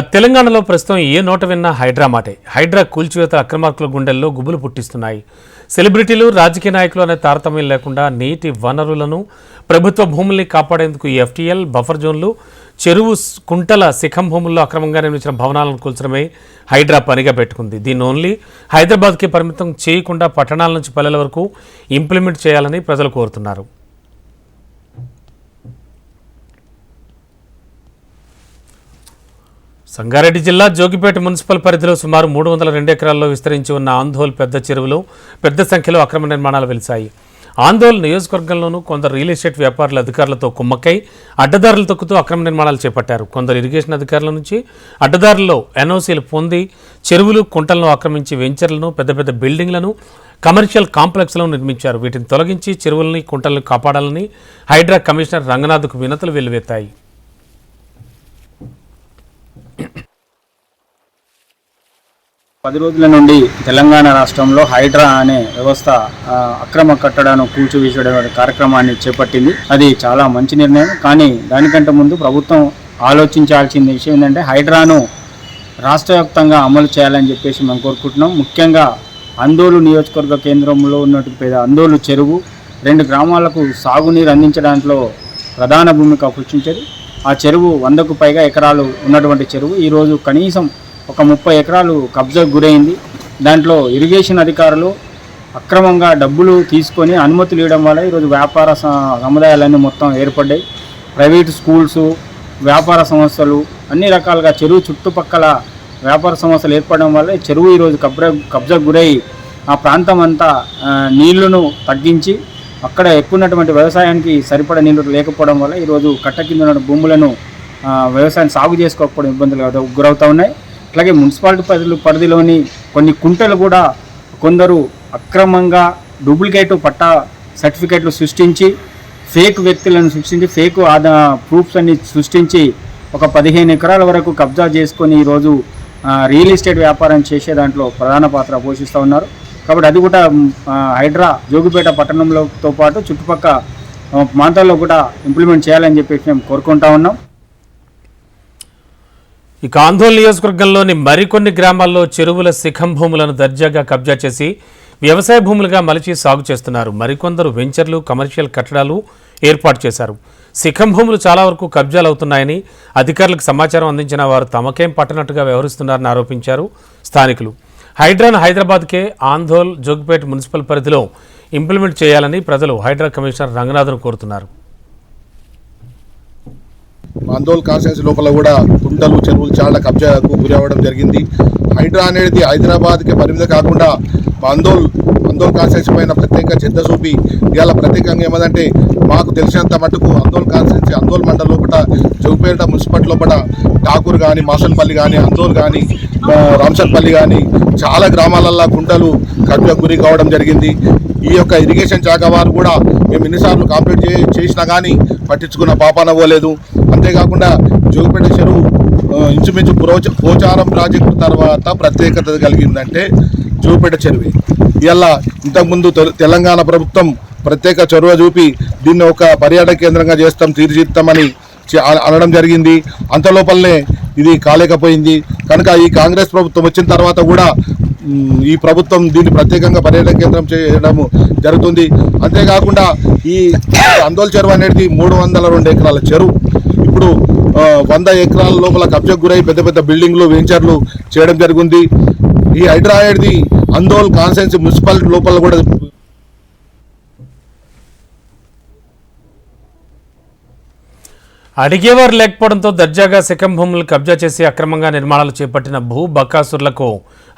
తెలంగాణలో ప్రస్తుతం ఏ నోట విన్నా హైడ్రా మాటే. హైడ్రా కూల్చివేత అక్రమార్కుల గుండెల్లో గుబులు పుట్టిస్తున్నాయి. సెలబ్రిటీలు రాజకీయ నాయకులు అనే తారతమ్యం లేకుండా నీటి వనరులను ప్రభుత్వ భూముల్ని కాపాడేందుకు ఎఫ్టీఎల్ బఫర్ జోన్లు చెరువు కుంటల శిఖం భూముల్లో అక్రమంగా నిర్మించిన భవనాలను కూల్చడమే హైడ్రా పనిగా పెట్టుకుంది. దీన్ని ఓన్లీ హైదరాబాద్కి పరిమితం చేయకుండా పట్టణాల నుంచి పల్లెల వరకు ఇంప్లిమెంట్ చేయాలని ప్రజలు కోరుతున్నారు. సంగారెడ్డి జిల్లా జోగిపేట మున్సిపల్ పరిధిలో సుమారు మూడు వందల రెండు ఎకరాల్లో విస్తరించి ఉన్న ఆందోల్ పెద్ద చెరువులో పెద్ద సంఖ్యలో అక్రమ నిర్మాణాలు వెలిశాయి. ఆందోళన నియోజకవర్గంలోనూ కొందరు రియల్ ఎస్టేట్ వ్యాపారుల అధికారులతో కుమ్మక్కై అడ్డదారులు తొక్కుతూ అక్రమ నిర్మాణాలు చేపట్టారు. కొందరు ఇరిగేషన్ అధికారుల నుంచి అడ్డదారుల్లో ఎన్ఓసీలు పొంది చెరువులు కుంటలను ఆక్రమించి వెంచర్లను పెద్ద పెద్ద బిల్డింగ్లను కమర్షియల్ కాంప్లెక్స్లను నిర్మించారు. వీటిని తొలగించి చెరువులని కుంటలను కాపాడాలని హైడ్రా కమిషనర్ రంగనాథ్కు వినతులు వెల్లువెత్తాయి. పది రోజుల నుండి తెలంగాణ రాష్ట్రంలో హైడ్రా అనే వ్యవస్థ అక్రమ కట్టడాను కూల్చివేసే కార్యక్రమాన్ని చేపట్టింది. అది చాలా మంచి నిర్ణయం. కానీ దానికంటే ముందు ప్రభుత్వం ఆలోచించాల్సిన విషయం ఏంటంటే హైడ్రాను రాష్ట్ర వ్యాప్తంగా అమలు చేయాలని చెప్పేసి మేము కోరుకుంటున్నాం. ముఖ్యంగా అందోలు నియోజకవర్గ కేంద్రంలో ఉన్నటువంటి పేద అందోలు చెరువు రెండు గ్రామాలకు సాగునీరు అందించడంలో ప్రధాన భూమిక పుష్టించేది ఆ చెరువు వందకు పైగా ఎకరాలు ఉన్నటువంటి చెరువు. ఈరోజు కనీసం ఒక ముప్పై ఎకరాలు కబ్జాకు గురైంది. దాంట్లో ఇరిగేషన్ అధికారులు అక్రమంగా డబ్బులు తీసుకొని అనుమతులు ఇవ్వడం వల్ల ఈరోజు వ్యాపార స- సముదాయాలన్నీ మొత్తం ఏర్పడ్డాయి. ప్రైవేట్ స్కూల్స్ వ్యాపార సంస్థలు అన్ని రకాలుగా చెరువు చుట్టుపక్కల వ్యాపార సంస్థలు ఏర్పడడం వల్ల చెరువు ఈరోజు కబ్జా కబ్జాకు గురై ఆ ప్రాంతం అంతా నీళ్ళను తగ్గించి అక్కడ ఎక్కువ ఉన్నటువంటి వ్యవసాయానికి సరిపడ నీళ్ళు లేకపోవడం వల్ల ఈరోజు కట్ట కింద ఉన్న భూములను వ్యవసాయం సాగు చేసుకోకపోవడం ఇబ్బందులు గురవుతూ ఉన్నాయి. అట్లాగే మున్సిపాలిటీ పరిధి పరిధిలోని కొన్ని కుంటలు కూడా కొందరు అక్రమంగా డూప్లికేట్ పట్టా సర్టిఫికేట్లు సృష్టించి ఫేక్ వ్యక్తులను సృష్టించి ఫేక్ ఆదా ప్రూఫ్స్ అన్ని సృష్టించి ఒక పదిహేను ఎకరాల వరకు కబ్జా చేసుకొని ఈరోజు రియల్ ఎస్టేట్ వ్యాపారం చేసే దాంట్లో ప్రధాన పాత్ర పోషిస్తూ ఉన్నారు. కాబట్టి అది కూడా హైడ్రా జోగిపేట పట్టణంలోతో పాటు చుట్టుపక్క ప్రాంతాల్లో కూడా ఇంప్లిమెంట్ చేయాలని చెప్పేసి మేము కోరుకుంటా ఉన్నాం. ఇక ఆందోళన నియోజకవర్గంలోని మరికొన్ని గ్రామాల్లో చెరువుల శిఖం భూములను దర్జాగా కబ్జా చేసి వ్యవసాయ భూములుగా మలిచి సాగు చేస్తున్నారు. మరికొందరు వెంచర్లు కమర్షియల్ కట్టడాలు ఏర్పాటు చేశారు. శిఖం భూములు చాలా వరకు కబ్జాలు అవుతున్నాయని అధికారులకు సమాచారం అందించిన వారు తమకేం పట్టనట్టుగా వ్యవహరిస్తున్నారని ఆరోపించారు స్థానికులు. హైడ్రాను హైదరాబాద్కే ఆంధోల్ జోగిపేట్ మున్సిపల్ పరిధిలో ఇంప్లిమెంట్ చేయాలని ప్రజలు హైడ్రా కమిషనర్ రంగనాథ్ను కోరుతున్నారు. అందోల్ కాన్స్టిట్యూన్సీ లోపల కూడా కుంటలు చెరువులు చాలా కబ్జాకు గురి అవ్వడం జరిగింది. హైడ్రా అనేది హైదరాబాద్కి పరిమితి కాకుండా మా అందోల్ అందోల్ కాన్స్టిట్యూన్సీ పైన ప్రత్యేక శ్రద్ధ చూపి ఇవాళ ప్రత్యేకంగా ఏమదంటే మాకు తెలిసినంత మటుకు అందోల్ కాన్స్టిట్యూన్సీ అందోల్ మండలం లోపల జోగిపేట మున్సిపాలిటీ లోపల ఠాకూర్ కానీ మాసన్పల్లి కానీ అందోల్ కానీ రాంసన్పల్లి కానీ చాలా గ్రామాలల్లో కుంటలు కబ్జా గురి కావడం జరిగింది. ఈ యొక్క ఇరిగేషన్ శాఖ వారు కూడా మేము ఎన్నిసార్లు కంప్లీట్ చేసినా కానీ పట్టించుకున్న పాపాన పోలేదు. అంతేకాకుండా జోగిపేట చెరువు ఇంచుమించు ప్రోచ పోచారం ప్రాజెక్టు తర్వాత ప్రత్యేకత కలిగిందంటే జోగిపేట చెరువు. ఇలా ఇంతకుముందు తెల- తెలంగాణ ప్రభుత్వం ప్రత్యేక చొరవ చూపి దీన్ని ఒక పర్యాటక కేంద్రంగా చేస్తాం తీర్చిద్దామని అనడం జరిగింది. అంతలోపలనే ఇది కాలేకపోయింది. కనుక ఈ కాంగ్రెస్ ప్రభుత్వం వచ్చిన తర్వాత కూడా ఈ ప్రభుత్వం దీన్ని ప్రత్యేకంగా పర్యాటక కేంద్రం చేయడం జరుగుతుంది. అంతేకాకుండా ఈ అందోల్ చెరువు అనేది మూడు వందల రెండు ఎకరాల చెరువు. ఇప్పుడు వంద ఎకరాల లోపల కబ్జకు గురై పెద్ద పెద్ద బిల్డింగ్లు వెంచర్లు చేయడం జరిగింది. ఈ హైడ్రాయిడ్ది అందోల్ కాన్సెన్స్ మున్సిపాలిటీ లోపల కూడా అడిగేవారు లేకపోవడంతో దర్జాగా శిఖం భూములు కబ్జా చేసి అక్రమంగా నిర్మాణాలు చేపట్టిన భూ బకాసుర్లకు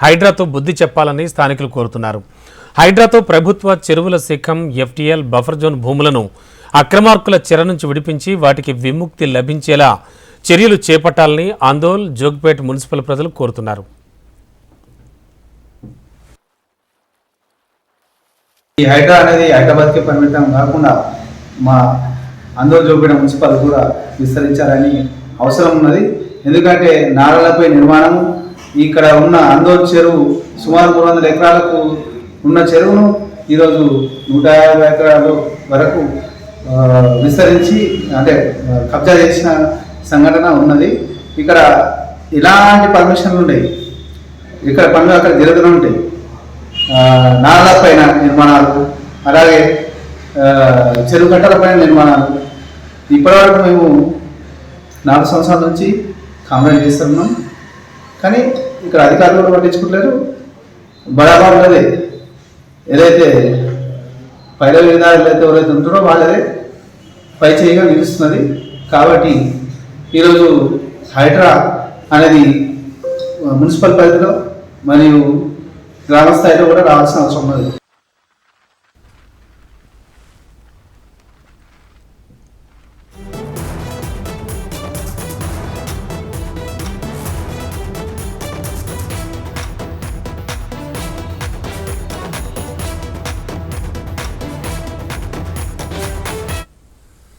హైడ్రాతో బుద్ధి చెప్పాలని స్థానికులు కోరుతున్నారు. హైడ్రాతో ప్రభుత్వ చెరువుల శిఖం ఎఫ్టీఎల్ బఫర్ జోన్ భూములను అక్రమార్కుల చెర నుంచి విడిపించి వాటికి విముక్తి లభించేలా చర్యలు చేపట్టాలని ఆందోళ్ జోగ్పేట్ మున్సిపల్ ప్రజలు కోరుతున్నారు. ఈ హైడ్రా అనేది హైదరాబాద్కి పరిమితం కాకుండా మా అందరూ చూపిన మున్సిపల్ కూడా విస్తరించాలని అవసరం ఉన్నది. ఎందుకంటే నారలపై నిర్మాణం ఇక్కడ ఉన్న ఆందోళన చెరువు సుమారు మూడు వందల ఎకరాలకు ఉన్న చెరువును ఈరోజు నూట యాభై ఎకరాల వరకు విస్తరించి అంటే కబ్జా చేసిన సంఘటన ఉన్నది. ఇక్కడ ఇలాంటి పర్మిషన్లు ఉన్నాయి ఇక్కడ పనులు అక్కడ జరుగుతూ ఉంటాయి. ఆ, పైన నిర్మాణాలు అలాగే చెరువు కట్టల పైన నిర్మాణాలు. ఇప్పటివరకు మేము నాలుగు సంవత్సరాల నుంచి కాంప్లైంట్ చేస్తున్నాం. కానీ ఇక్కడ అధికారులు కూడా పట్టించుకుంటారు బడాబాబులదే ఏదైతే పైన విధానాలు అయితే ఎవరైతే ఉంటారో వాళ్ళదే పై చేయిగా నిలుస్తున్నది. కాబట్టి ఈరోజు హైడ్రా అనేది మున్సిపల్ పరిధిలో మరియు గ్రామ స్థాయిలో కూడా రావాల్సిన అవసరం ఉన్నది.